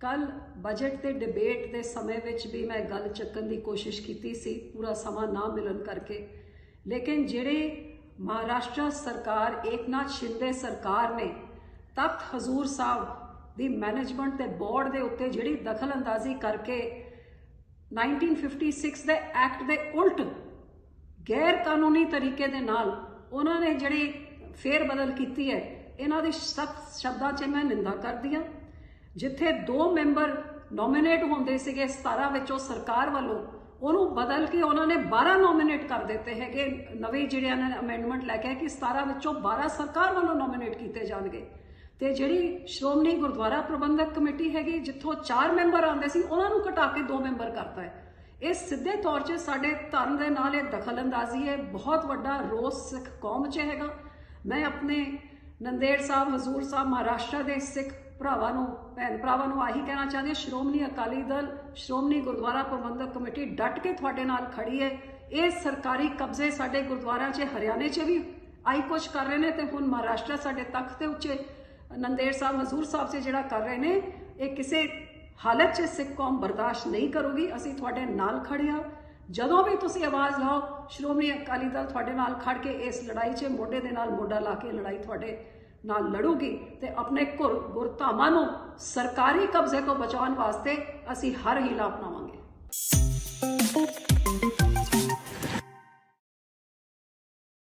ਕੱਲ ਬਜਟ ਤੇ ਡਿਬੇਟ ਦੇ ਸਮੇਂ ਵਿੱਚ ਵੀ ਮੈਂ ਗੱਲ ਚੱਕਣ ਦੀ ਕੋਸ਼ਿਸ਼ ਕੀਤੀ ਸੀ, ਪੂਰਾ ਸਮਾਂ ਨਾ ਮਿਲਣ ਕਰਕੇ। ਲੇਕਿਨ ਜਿਹੜੇ ਮਹਾਰਾਸ਼ਟਰ ਸਰਕਾਰ, ਏਕਨਾਥ ਸ਼ਿੰਦੇ ਸਰਕਾਰ ਨੇ ਤਖਤ ਹਜ਼ੂਰ ਸਾਹਿਬ ਦੀ ਮੈਨੇਜਮੈਂਟ ਤੇ ਬੋਰਡ ਦੇ ਉੱਤੇ ਜਿਹੜੀ ਦਖਲਅੰਦਾਜ਼ੀ ਕਰਕੇ 1956 ਦੇ ਐਕਟ ਦੇ ਉਲਟ ਗੈਰ ਕਾਨੂੰਨੀ ਤਰੀਕੇ ਦੇ ਨਾਲ ਉਹਨਾਂ ਨੇ ਜਿਹੜੀ ਫੇਰ ਬਦਲ ਕੀਤੀ ਹੈ, ਇਹਨਾਂ ਦੀ ਸਖਤ ਸ਼ਬਦਾਂ 'ਚ ਮੈਂ ਨਿੰਦਾ ਕਰਦੀ ਹਾਂ। ਜਿੱਥੇ ਦੋ ਮੈਂਬਰ ਨੋਮੀਨੇਟ ਹੁੰਦੇ ਸੀਗੇ 17 ਵਿੱਚੋਂ ਸਰਕਾਰ ਵੱਲੋਂ, ਉਹਨੂੰ ਬਦਲ ਕੇ ਉਹਨਾਂ ਨੇ 12 ਨੋਮੀਨੇਟ ਕਰ ਦਿੱਤੇ ਹੈਗੇ। ਨਵੇਂ ਜਿਹੜੇ ਜਿਹੜਿਆਂ ਨੇ ਅਮੈਂਡਮੈਂਟ ਲੈ ਕੇ ਆਏ ਕਿ 17 ਵਿੱਚੋਂ 12 ਸਰਕਾਰ ਵੱਲੋਂ ਨੋਮੀਨੇਟ ਕੀਤੇ ਜਾਣਗੇ। ਤੇ ਜਿਹੜੀ ਸ਼੍ਰੋਮਣੀ ਗੁਰਦੁਆਰਾ ਪ੍ਰਬੰਧਕ ਕਮੇਟੀ ਹੈਗੀ, ਜਿੱਥੋਂ 4 ਮੈਂਬਰ ਆਉਂਦੇ ਸੀ, ਉਹਨਾਂ ਨੂੰ ਘਟਾ ਕੇ 2 ਮੈਂਬਰ ਕਰਤਾ ਹੈ। ਇਹ ਸਿੱਧੇ ਤੌਰ 'ਤੇ ਸਾਡੇ ਧਰਮ ਦੇ ਨਾਲ ਇਹ ਦਖਲਅੰਦਾਜ਼ੀ ਹੈ। ਬਹੁਤ ਵੱਡਾ ਰੋਸ ਸਿੱਖ ਕੌਮ 'ਚ ਹੈਗਾ। ਮੈਂ ਆਪਣੇ ਨੰਦੇੜ ਸਾਹਿਬ, ਹਜ਼ੂਰ ਸਾਹਿਬ, ਮਹਾਰਾਸ਼ਟਰ ਦੇ ਸਿੱਖ ਭਰਾਵਾਂ ਨੂੰ, ਭੈਣ ਭਰਾਵਾਂ ਨੂੰ ਆਹੀ ਕਹਿਣਾ ਚਾਹੁੰਦੇ ਸ਼੍ਰੋਮਣੀ ਅਕਾਲੀ ਦਲ, ਸ਼੍ਰੋਮਣੀ ਗੁਰਦੁਆਰਾ ਪ੍ਰਬੰਧਕ ਕਮੇਟੀ ਡਟ ਕੇ ਤੁਹਾਡੇ ਨਾਲ ਖੜੀ ਹੈ। ਇਹ ਸਰਕਾਰੀ ਕਬਜ਼ੇ ਸਾਡੇ ਗੁਰਦੁਆਰਿਆਂ 'ਚ, ਹਰਿਆਣੇ 'ਚ ਵੀ ਆਈ ਕੁਝ ਕਰ ਰਹੇ ਨੇ ਤੇ ਹੁਣ ਮਹਾਰਾਸ਼ਟਰ ਸਾਡੇ ਤਖਤ ਦੇ ਉੱਚੇ ਨੰਦੇੜ ਸਾਹਿਬ, ਹਜ਼ੂਰ ਸਾਹਿਬ 'ਚ ਜਿਹੜਾ ਕਰ ਰਹੇ ਨੇ, ਇਹ ਕਿਸੇ ਹਾਲਤ 'ਚ ਸਿੱਖ ਕੌਮ ਬਰਦਾਸ਼ਤ ਨਹੀਂ ਕਰੂਗੀ। ਅਸੀਂ ਤੁਹਾਡੇ ਨਾਲ ਖੜੇ ਹਾਂ। ਜਦੋਂ ਵੀ ਤੁਸੀਂ ਆਵਾਜ਼ ਲਾਓ, ਸ਼੍ਰੋਮਣੀ ਅਕਾਲੀ ਦਲ ਤੁਹਾਡੇ ਨਾਲ ਖੜ ਕੇ ਇਸ ਲੜਾਈ 'ਚ ਮੋਢੇ ਦੇ ਨਾਲ ਮੋਢਾ ਲਾ ਕੇ ਲੜਾਈ ਤੁਹਾਡੇ ਨਾਲ ਲੜੂਗੀ ਤੇ ਆਪਣੇ ਘੁਰ ਗੁਰਧਾਮਾਂ ਨੂੰ ਸਰਕਾਰੀ ਕਬਜ਼ੇ ਤੋਂ ਬਚਾਉਣ ਵਾਸਤੇ ਅਸੀਂ ਹਰ ਹੀਲਾ ਅਪਣਾਵਾਂਗੇ।